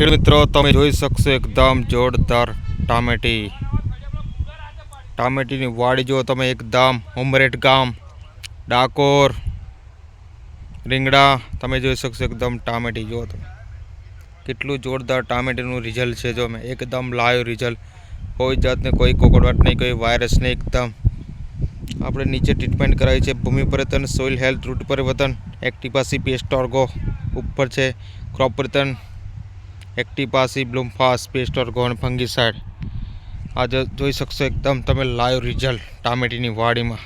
ખેડૂત મિત્રો, તમે જોઈ શકશો એકદમ જોરદાર ટામેટી. ટામેટીની વાડી જુઓ તમે એકદમ ઉમરેટ ગામ, ડાકોર, રીંગણા, તમે જોઈ શકશો એકદમ ટામેટી જુઓ તમે. કેટલું જોરદાર ટામેટીનું રિઝલ્ટ છે જો મેં, એકદમ લાઈવ રિઝલ્ટ. કોઈ જાતને કોઈ કોકડવાટ નહીં, કોઈ વાયરસ નહીં, એકદમ. આપણે નીચે ટ્રીટમેન્ટ કરાવી છે, ભૂમિ પરિવર્તન સોઇલ હેલ્થ, રૂટ પરિવર્તન એક્ટિપાસી પેસ્ટ ઓર્ગો ઉપર છે, ક્રોપ પરિવર્તન એક્ટિપાસી, બ્લૂમફાસ, પેસ્ટર ગોન ફંગીસાઇડ. આજે જોઈ શકશો એકદમ તમે લાઈવ રિઝલ્ટ ટામેટીની વાડીમાં.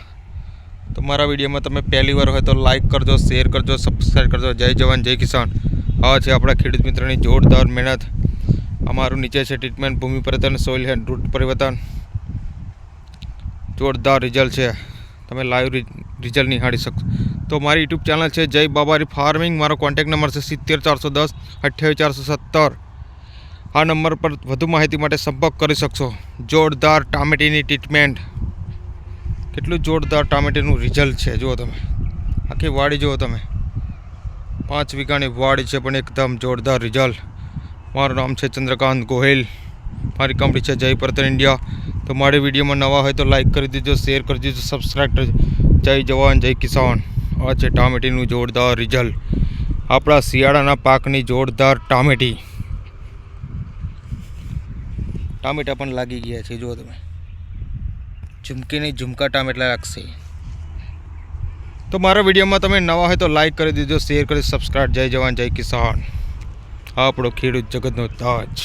તો મારા વિડીયોમાં તમે પહેલી વાર હોય તો લાઈક કરજો શેર કરજો સબસ્ક્રાઈબ કરજો. જય જવાન, જય કિસાન. આ છે આપણા ખેડૂત મિત્રની જોરદાર મહેનત. અમારું નીચે છે ટ્રીટમેન્ટ ભૂમિ પરિવર્તન સોઇલ હેન્ડ રૂટ પરિવર્તન. જોરદાર રિઝલ્ટ છે. તમે લાઈવ રિઝલ્ટ નિહાળી શકશો. તો મારી યુટ્યુબ ચેનલ છે જય બાબારી ફાર્મિંગ. મારો કોન્ટેક નંબર છે સિત્તેર ચારસો દસ અઠ્યાવીસ ચારસો સત્તર. આ નંબર પર વધુ માહિતી માટે સંપર્ક કરી શકશો. જોરદાર ટામેટીની ટ્રીટમેન્ટ કેટલું જોરદાર ટામેટીનું રિઝલ્ટ છે, જુઓ તમે. આખી વાડી જુઓ તમે. પાંચ વીઘાની વાડી છે, પણ એકદમ જોરદાર રિઝલ્ટ મારું નામ છે ચંદ્રકાંત ગોહિલ. મારી કંપની છે જય પરતન ઇન્ડિયા. તો મારી વિડીયોમાં નવા હોય તો લાઇક કરી દેજો શેર કરી દેજો સબસ્ક્રાઈબ કરજો જય જવાન, જય કિસાન. આ છે ટામેટીનું જોરદાર રિઝલ્ટ આપણા શિયાળાના પાકની જોરદાર ટામેટી. ટામેટા પણ લાગી ગયા છે, જુઓ તમે. ઝુમકીની ઝુમકા ટામેટલા લાગશે. તો મારા વિડીયોમાં તમે નવા હોય તો લાઈક કરી દીધો શેર કરી સબસ્ક્રાઈબ. જય જવાન, જય કિસાન. આપણો ખેડૂત જગતનો તાજ.